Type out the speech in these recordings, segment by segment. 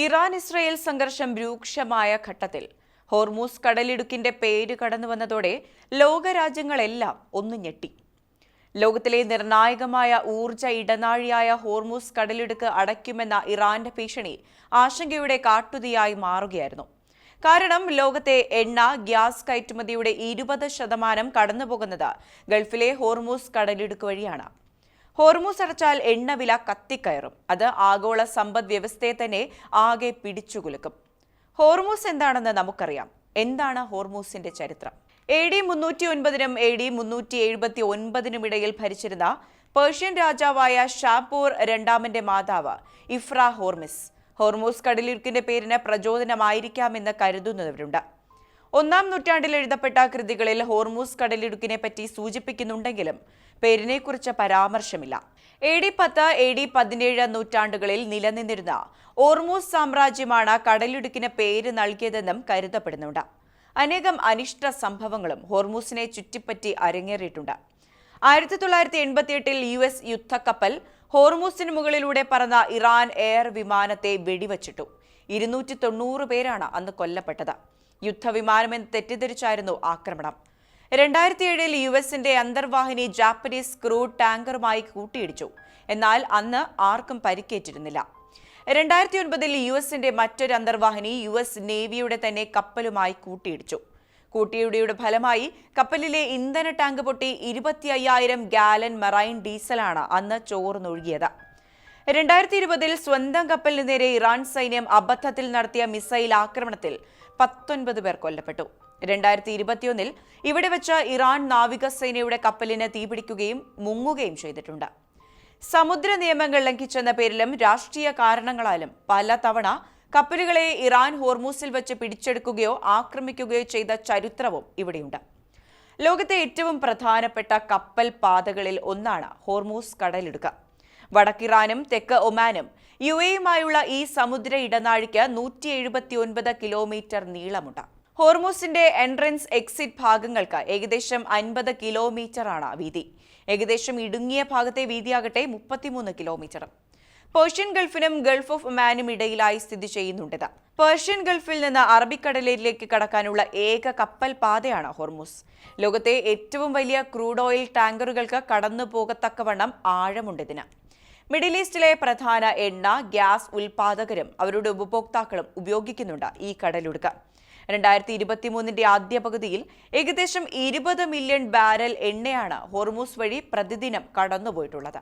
Iran Israel സംഘർഷം രൂക്ഷമായ ഘട്ടത്തിൽ. ഹോർമൂസ് കടലിടുക്കിന്റെ പേര് കടന്നു വന്നതോടെ ലോകരാജ്യങ്ങളെല്ലാം ഒന്ന് ഞെട്ടി. ലോകത്തിലെ നിർണായകമായ ഊർജ ഇടനാഴിയായ ഹോർമൂസ് കടലിടുക്ക് അടയ്ക്കുമെന്ന ഇറാന്റെ ഭീഷണി ആശങ്കയുടെ കാട്ടുതിയായി മാറുകയായിരുന്നു. കാരണം ലോകത്തെ എണ്ണ ഗ്യാസ് കയറ്റുമതിയുടെ ഇരുപത് ശതമാനം കടന്നുപോകുന്നത് ഗൾഫിലെ ഹോർമൂസ് കടലിടുക്ക് വഴിയാണ്. ഹോർമൂസ് അടച്ചാൽ എണ്ണവില കത്തിക്കയറും. അത് ആഗോള സമ്പദ് വ്യവസ്ഥയെ തന്നെ ആകെ പിടിച്ചുകുലുക്കും. ഹോർമൂസ് എന്താണെന്ന് നമുക്കറിയാം. എന്താണ് ഹോർമൂസിന്റെ ചരിത്രം? എ ഡി മുന്നൂറ്റി ഒൻപതിനും എ ഡി മുന്നൂറ്റി എഴുപത്തി ഒൻപതിനും ഇടയിൽ ഭരിച്ചിരുന്ന പേർഷ്യൻ രാജാവായ ഷാപൂർ രണ്ടാമന്റെ മാതാവ് ഇഫ്ര ഹോർമിസ് ഹോർമൂസ് കടലിരുക്കിന്റെ പേരിന് പ്രചോദനമായിരിക്കാമെന്ന് കരുതുന്നവരുണ്ട്. ഒന്നാം നൂറ്റാണ്ടിൽ എഴുതപ്പെട്ട കൃതികളിൽ ഹോർമൂസ് കടലിടുക്കിനെ പറ്റി സൂചിപ്പിക്കുന്നുണ്ടെങ്കിലും പേരിനെക്കുറിച്ച് പരാമർശമില്ല. എ ഡി പത്ത് എ ഡി പതിനേഴ് നൂറ്റാണ്ടുകളിൽ നിലനിന്നിരുന്ന ഓർമൂസ് സാമ്രാജ്യമാണ് കടലിടുക്കിന് പേര് നൽകിയതെന്നും കരുതപ്പെടുന്നുണ്ട്. അനേകം അനിഷ്ട സംഭവങ്ങളും ഹോർമൂസിനെ ചുറ്റിപ്പറ്റി അരങ്ങേറിയിട്ടുണ്ട്. ആയിരത്തി തൊള്ളായിരത്തി എൺപത്തിയെട്ടിൽ യു എസ് യുദ്ധക്കപ്പൽ ഹോർമൂസിന് മുകളിലൂടെ പറന്ന ഇറാൻ എയർ വിമാനത്തെ വെടിവച്ചിട്ടു. ഇരുന്നൂറ്റി തൊണ്ണൂറ് പേരാണ് അന്ന് കൊല്ലപ്പെട്ടത്. യുദ്ധവിമാനമെന്ന് തെറ്റിദ്ധരിച്ചായിരുന്നു ആക്രമണം. രണ്ടായിരത്തി ഏഴിൽ യു എസിന്റെ അന്തർവാഹിനി ജാപ്പനീസ് ക്രൂ ടാങ്കറുമായി കൂട്ടിയിടിച്ചു. എന്നാൽ അന്ന് ആർക്കും പരിക്കേറ്റിരുന്നില്ല. രണ്ടായിരത്തി ഒൻപതിൽ യു എസിന്റെ മറ്റൊരു അന്തർവാഹിനി യു എസ് നേവിയുടെ തന്നെ കപ്പലുമായി കൂട്ടിയിടിച്ചു. കൂട്ടിയിടിയുടെ ഫലമായി കപ്പലിലെ ഇന്ധന ടാങ്ക് പൊട്ടി ഇരുപത്തി അയ്യായിരം ഗാലൻ മെറൈൻ ഡീസലാണ് അന്ന് ചോർന്നൊഴുകിയത്. രണ്ടായിരത്തി ഇരുപതിൽ സ്വന്തം കപ്പലിന് നേരെ ഇറാൻ സൈന്യം അബദ്ധത്തിൽ നടത്തിയ മിസൈൽ ആക്രമണത്തിൽ പത്തൊൻപത് പേർ കൊല്ലപ്പെട്ടു. രണ്ടായിരത്തി ഇരുപത്തിയൊന്നിൽ ഇവിടെ വെച്ച് ഇറാൻ നാവികസേനയുടെ കപ്പലിന് തീപിടിക്കുകയും മുങ്ങുകയും ചെയ്തിട്ടുണ്ട്. സമുദ്ര നിയമങ്ങൾ ലംഘിച്ചെന്ന പേരിലും രാഷ്ട്രീയ കാരണങ്ങളാലും പലതവണ കപ്പലുകളെ ഇറാൻ ഹോർമൂസിൽ വെച്ച് പിടിച്ചെടുക്കുകയോ ആക്രമിക്കുകയോ ചെയ്ത ചരിത്രവും ഇവിടെയുണ്ട്. ലോകത്തെ ഏറ്റവും പ്രധാനപ്പെട്ട കപ്പൽ പാതകളിൽ ഒന്നാണ് ഹോർമൂസ് കടലിടുക വടക്കിറാനും തെക്ക് ഒമാനും. യു എയുമായുള്ള ഈ സമുദ്ര ഇടനാഴിക്ക് നൂറ്റി എഴുപത്തിയൊൻപത് കിലോമീറ്റർ നീളമുണ്ട്. ഹോർമോസിന്റെ എൻട്രൻസ് എക്സിറ്റ് ഭാഗങ്ങൾക്ക് ഏകദേശം അൻപത് കിലോമീറ്ററാണ് വീതി. ഏകദേശം ഇടുങ്ങിയ ഭാഗത്തെ വീതിയാകട്ടെ മുപ്പത്തിമൂന്ന് കിലോമീറ്റർ. പേർഷ്യൻ ഗൾഫിനും ഗൾഫ് ഓഫ് മാനും ഇടയിലായി സ്ഥിതി ചെയ്യുന്നുണ്ടിത് പേർഷ്യൻ ഗൾഫിൽ നിന്ന് അറബിക്കടലിലേക്ക് കടക്കാനുള്ള ഏക കപ്പൽ പാതയാണ് ഹോർമൂസ്. ലോകത്തെ ഏറ്റവും വലിയ ക്രൂഡ് ഓയിൽ ടാങ്കറുകൾക്ക് കടന്നു പോകത്തക്കവണ്ണം ആഴമുണ്ടിതിന് മിഡിൽ ഈസ്റ്റിലെ പ്രധാന എണ്ണ ഗ്യാസ് ഉൽപാദകരും അവരുടെ ഉപഭോക്താക്കളും ഉപയോഗിക്കുന്നുണ്ട് ഈ കടലൊടുക്ക. രണ്ടായിരത്തി ഇരുപത്തിമൂന്നിന്റെ ആദ്യ പകുതിയിൽ ഏകദേശം ഇരുപത് മില്യൺ ബാരൽ എണ്ണയാണ് ഹോർമൂസ് വഴി പ്രതിദിനം കടന്നുപോയിട്ടുള്ളത്.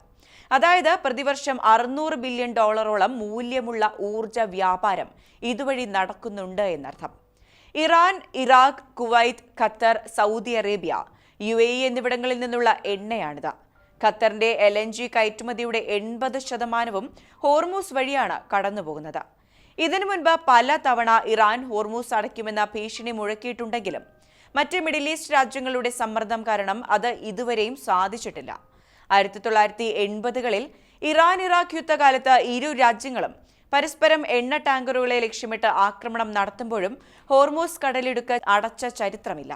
അതായത് പ്രതിവർഷം അറുന്നൂറ് ബില്യൺ ഡോളറോളം മൂല്യമുള്ള ഊർജ വ്യാപാരം ഇതുവഴി നടക്കുന്നുണ്ട് എന്നർത്ഥം. Iran Iraq Kuwait Qatar Saudi Arabia U എന്നിവിടങ്ങളിൽ നിന്നുള്ള എണ്ണയാണിത്. ഖത്തറിന്റെ എൽ എൻ ജി കയറ്റുമതിയുടെ എൺപത് ശതമാനവും ഹോർമൂസ് വഴിയാണ് കടന്നുപോകുന്നത്. ഇതിനു മുൻപ് പല തവണ ഇറാൻ ഹോർമൂസ് അടയ്ക്കുമെന്ന ഭീഷണി മുഴക്കിയിട്ടുണ്ടെങ്കിലും മറ്റ് മിഡിൽ ഈസ്റ്റ് രാജ്യങ്ങളുടെ സമ്മർദ്ദം കാരണം അത് ഇതുവരെയും സാധിച്ചിട്ടില്ല. ആയിരത്തി തൊള്ളായിരത്തി എൺപതുകളിൽ ഇറാൻ ഇറാഖ് യുദ്ധകാലത്ത് ഇരു രാജ്യങ്ങളും പരസ്പരം എണ്ണ ടാങ്കറുകളെ ലക്ഷ്യമിട്ട് ആക്രമണം നടത്തുമ്പോഴും ഹോർമൂസ് കടലിടുക്ക് അടച്ച ചരിത്രമില്ല.